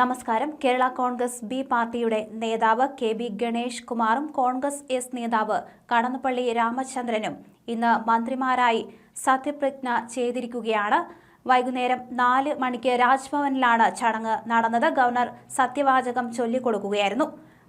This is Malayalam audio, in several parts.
നമസ്കാരം. കേരള കോൺഗ്രസ് ബി പാർട്ടിയുടെ നേതാവ് കെ ബി ഗണേഷ് കുമാറും കോൺഗ്രസ് എസ് നേതാവ് കടന്നപ്പള്ളി രാമചന്ദ്രനും ഇന്ന് മന്ത്രിമാരായി സത്യപ്രതിജ്ഞ ചെയ്തിരിക്കുകയാണ്. വൈകുന്നേരം നാല് മണിക്ക് രാജ്ഭവനിലാണ് ചടങ്ങ് നടന്നത്. ഗവർണർ സത്യവാചകം ചൊല്ലിക്കൊടുക്കുകയായിരുന്നു.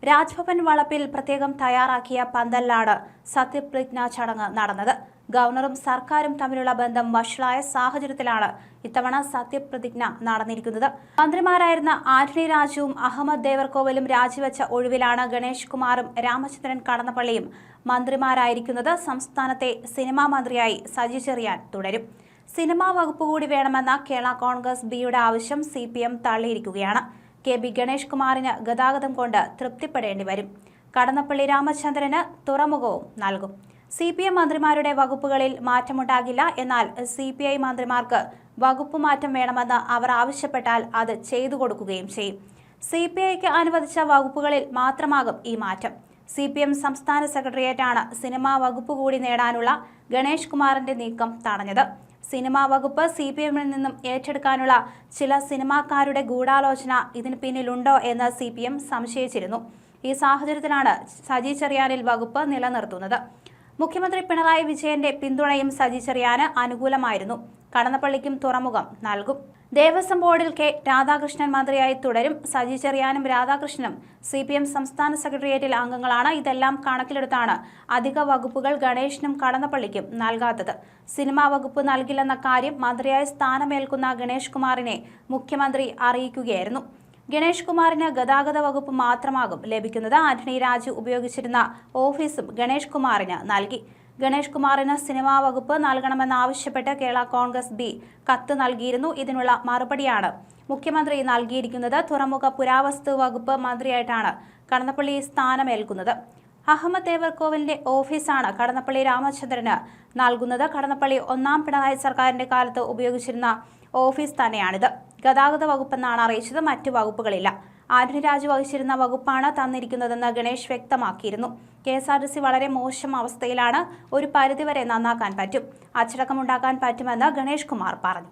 രാജ്ഭവൻ വളപ്പിൽ പ്രത്യേകം തയ്യാറാക്കിയ പന്തലിലാണ് സത്യപ്രതിജ്ഞാ ചടങ്ങ് നടന്നത്. ഗവർണറും സർക്കാരും തമ്മിലുള്ള ബന്ധം വഷളായ സാഹചര്യത്തിലാണ് ഇത്തവണ സത്യപ്രതിജ്ഞ നടന്നിരിക്കുന്നത്. മന്ത്രിമാരായിരുന്ന ആന്റണി രാജുവും അഹമ്മദ് ദേവർകോവലും രാജിവെച്ച ഒഴിവിലാണ് ഗണേഷ് കുമാറും രാമചന്ദ്രൻ കടന്നപ്പള്ളിയും മന്ത്രിമാരായിരിക്കുന്നത് സംസ്ഥാനത്തെ സിനിമാ മന്ത്രിയായി സജി ചെറിയാൻ തുടരും. സിനിമാ വകുപ്പ് കൂടി വേണമെന്ന കേരള കോൺഗ്രസ് ബിയുടെ ആവശ്യം സി തള്ളിയിരിക്കുകയാണ്. കെ ബി ഗണേഷ് കുമാറിന് ഗതാഗതം കൊണ്ട് തൃപ്തിപ്പെടേണ്ടി വരും. കടന്നപ്പള്ളി രാമചന്ദ്രന് തുറമുഖവും നൽകും. സി പി എം മന്ത്രിമാരുടെ വകുപ്പുകളിൽ മാറ്റമുണ്ടാകില്ല. എന്നാൽ സി പി ഐ മന്ത്രിമാർക്ക് വകുപ്പ് മാറ്റം വേണമെന്ന് അവർ ആവശ്യപ്പെട്ടാൽ അത് ചെയ്തു കൊടുക്കുകയും ചെയ്യും. സി പി ഐക്ക് അനുവദിച്ച വകുപ്പുകളിൽ മാത്രമാകും ഈ മാറ്റം. സി പി എം സംസ്ഥാന സെക്രട്ടേറിയറ്റാണ് സിനിമാ വകുപ്പ് കൂടി നേടാനുള്ള ഗണേഷ് കുമാറിന്റെ നീക്കം തടഞ്ഞത്. സിനിമാ വകുപ്പ് സി പി എമ്മിൽ നിന്നും ഏറ്റെടുക്കാനുള്ള ചില സിനിമാക്കാരുടെ ഗൂഢാലോചന ഇതിന് പിന്നിലുണ്ടോ എന്ന് സി പി എം സംശയിച്ചിരുന്നു. ഈ സാഹചര്യത്തിലാണ് സജി ചെറിയാനിൽ വകുപ്പ് നിലനിർത്തുന്നത്. മുഖ്യമന്ത്രി പിണറായി വിജയന്റെ പിന്തുണയും സജി ചെറിയാന് അനുകൂലമായിരുന്നു. കടന്നപ്പള്ളിക്കും തുറമുഖം നൽകും. ദേവസ്വം ബോർഡിൽ കെ രാധാകൃഷ്ണൻ മന്ത്രിയായി തുടരും. സജി ചെറിയാനും രാധാകൃഷ്ണനും സി പി എം സംസ്ഥാന സെക്രട്ടേറിയറ്റിൽ അംഗങ്ങളാണ് ഇതെല്ലാം കണക്കിലെടുത്താണ് അധിക വകുപ്പുകൾ ഗണേഷിനും കടന്നപ്പള്ളിക്കും നൽകാത്തത്. സിനിമാ വകുപ്പ് നൽകില്ലെന്ന കാര്യം മന്ത്രിയായി സ്ഥാനമേൽക്കുന്ന ഗണേഷ് കുമാറിനെ മുഖ്യമന്ത്രി അറിയിക്കുകയായിരുന്നു. ഗണേഷ് കുമാറിന് ഗതാഗത വകുപ്പ് മാത്രമാകും ലഭിക്കുന്നത് ആന്റണി രാജു ഉപയോഗിച്ചിരുന്ന ഓഫീസും ഗണേഷ് കുമാറിന് നൽകി. ഗണേഷ് കുമാറിന് സിനിമാ വകുപ്പ് നൽകണമെന്നാവശ്യപ്പെട്ട് കേരള കോൺഗ്രസ് ബി കത്ത് നൽകിയിരുന്നു. ഇതിനുള്ള മറുപടിയാണ് മുഖ്യമന്ത്രി നൽകിയിരിക്കുന്നത്. തുറമുഖ പുരാവസ്തു വകുപ്പ് മന്ത്രിയായിട്ടാണ് കടന്നപ്പള്ളി സ്ഥാനമേൽക്കുന്നത്. അഹമ്മദ് ദേവർകോവിലിന്റെ ഓഫീസാണ് കടന്നപ്പള്ളി രാമചന്ദ്രന് നൽകുന്നത്. കടന്നപ്പള്ളി ഒന്നാം പിണറായി സർക്കാരിന്റെ കാലത്ത് ഉപയോഗിച്ചിരുന്ന ഓഫീസ് തന്നെയാണിത്. ഗതാഗത വകുപ്പെന്നാണ് അറിയിച്ചത്. മറ്റു വകുപ്പുകളില്ല. ആന്റണി രാജു വഹിച്ചിരുന്ന വകുപ്പാണ് തന്നിരിക്കുന്നതെന്ന് ഗണേഷ് വ്യക്തമാക്കിയിരുന്നു. K S R T C വളരെ മോശം അവസ്ഥയിലാണ് ഒരു പരിധിവരെ നന്നാക്കാൻ പറ്റും. അച്ചടക്കമുണ്ടാക്കാൻ പറ്റുമെന്ന് ഗണേഷ് കുമാർ പറഞ്ഞു.